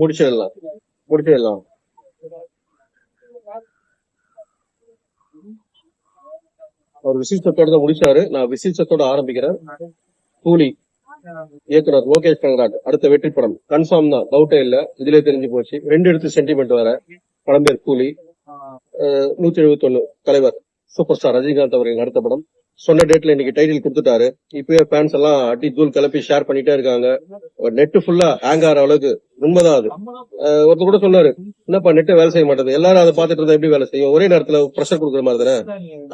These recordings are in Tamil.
முடிச்சிடலாம். முடிச்சிடலாம். அவர் விசிஷ்டத்தோட தான் முடிச்சாரு. நான் விசிஷ்டத்தோட ஆரம்பிக்கிறேன். கூலி இயக்குனர் லோகேஷ் கனகராஜ் அடுத்த வெற்றி படம். கன்ஃபார்ம் தான். டவுட்டே இல்ல. இதுலயே தெரிஞ்சு போச்சு. ரெண்டு எடுத்து சென்டிமெண்ட் வேற. படம் பேர் கூலி நூத்தி எழுபத்தி ஒண்ணு தலைவர். சூப்பர் ஸ்டார் ரஜினிகாந்த் அவர்கள் அடுத்த படம். சொன்ன டேட்ல இன்னைக்கு டைட்டில் கொடுத்துட்டாரு. இப்பயே ஃபேன்ஸ் எல்லாம் அடி தூள் கிளப்பி ஷேர் பண்ணிட்டே இருக்காங்க. நெட் ஃபுல்லா ஹேங் ஆகிற அளவுக்கு உண்மைதான் அது. ஒருத்தர் கூட சொன்னாரு என்னப்பா நெட் வேலை செய்ய மாட்டேது எல்லாரும் அதை பார்த்துட்டு இருந்தா எப்படி வேலை செய்யும்? ஒரே நேரத்துல ப்ரெஷர் கொடுக்குற மாதிரி தானே?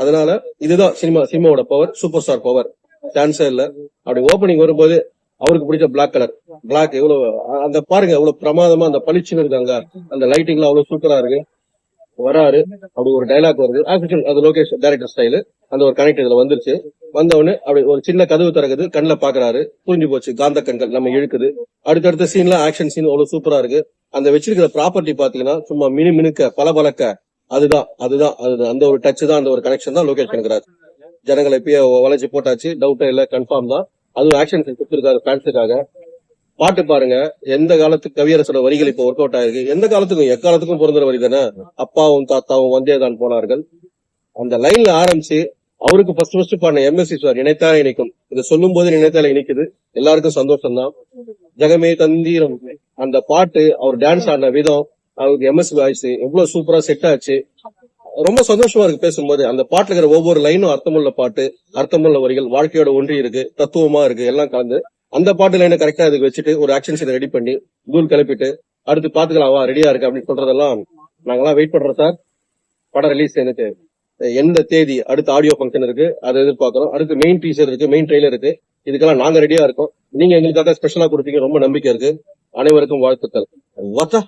அதனால இதுதான் சினிமா சினிமாவோட பவர் சூப்பர் ஸ்டார் பவர் சான்ஸே இல்ல. அப்படி ஓபனிங் வரும்போது அவருக்கு பிடிச்ச பிளாக் கலர் பிளாக் எவ்வளவு அந்த பாருங்க எவ்வளவு பிரமாதமா அந்த பளிச்சுன்னு இருக்காங்க அந்த லைட்டிங்லாம் அவ்வளவு சூப்பரா இருக்கு. வராரு. அப்படி ஒரு டைலாக் வருது. அது லோகேஷ் டைரக்டர் ஸ்டைலு அந்த ஒரு கனெக்ட் இதுல வந்துருச்சு. வந்தவொடனே அப்படி ஒரு சின்ன கதவு திறக்குது. கண்ணில் பாக்குறாரு. புரிஞ்சு போச்சு. காந்த கண்கள் நம்ம இழுக்குது. அடுத்தடுத்த சீன்லாம் ஆக்ஷன் சீன் அவ்வளவு சூப்பரா இருக்கு. அந்த வச்சிருக்கிற ப்ராப்பர்ட்டி பாத்தீங்கன்னா சும்மா மினு மினுக்க பல பழக்க அதுதான் அதுதான் அதுதான். அந்த ஒரு டச் தான் அந்த ஒரு கனெக்ஷன் தான் லோகேஷ் கணக்குறாரு ஜனங்களை இப்பயே வளைச்சு போட்டாச்சு. டவுட்டே இல்ல கன்ஃபார்ம் தான். அதுவும் ஆக்ஷன் சீன் கொடுத்துருக்காரு ஃபேன்ஸுக்காக பாட்டு பாருங்க. எந்த காலத்து கவியரசோட வரிகள் இப்போ ஒர்க் அவுட் ஆயிருக்கு? எந்த காலத்துக்கும் எக்காலத்துக்கும் பொருந்துற வரி தானே? அப்பாவும் தாத்தாவும் வந்தேதான் போனார்கள். அந்த லைன்ல ஆரம்பிச்சு அவருக்கு ஃபர்ஸ்ட் ஃபர்ஸ்ட் பாடின எம்எஸ்சி சார் இணைத்தா இணைக்கும். இதை சொல்லும் போது நினைத்தாலே இணைக்குது. எல்லாருக்கும் சந்தோஷம் தான் ஜெகமே தந்தீரம். அந்த பாட்டு அவர் டான்ஸ் ஆடின விதம் அவருக்கு எம்எஸ்சி வாய்ஸ் எவ்வளவு சூப்பரா செட் ஆச்சு. ரொம்ப சந்தோஷமா இருக்கு பேசும்போது. அந்த பாட்டுல இருக்கிற ஒவ்வொரு லைனும் அர்த்தமுள்ள பாட்டு அர்த்தமுள்ள வரிகள் வாழ்க்கையோட ஒன்றி இருக்கு தத்துவமா இருக்கு எல்லாம் கலந்து. அந்த பாட்டு லைனை கரெக்டா இதுக்கு வச்சுட்டு ஒரு ஆக்ஷன் சீன் ரெடி பண்ணி தூள் கிளப்பிட்டு அடுத்து பாத்துக்கலாம் வா ரெடியா இருக்கு அப்படின்னு சொல்றதெல்லாம் நாங்கெல்லாம் வெயிட் பண்றோம் சார் படம் ரிலீஸ் எனக்கு எந்த தேதி அடுத்த ஆடியோ ஃபங்க்ஷன் இருக்கு அதை எதிர்பார்க்கிறோம். அடுத்து மெயின் டீசர் இருக்கு மெயின் ட்ரெயிலர் இருக்கு. இதுக்கெல்லாம் நாங்க ரெடியா இருக்கோம். நீங்க எங்களுக்காக ஸ்பெஷலா கொடுத்தீங்க ரொம்ப நம்பிக்கை இருக்கு. அனைவருக்கும் வாழ்த்துக்கள். வாத்தா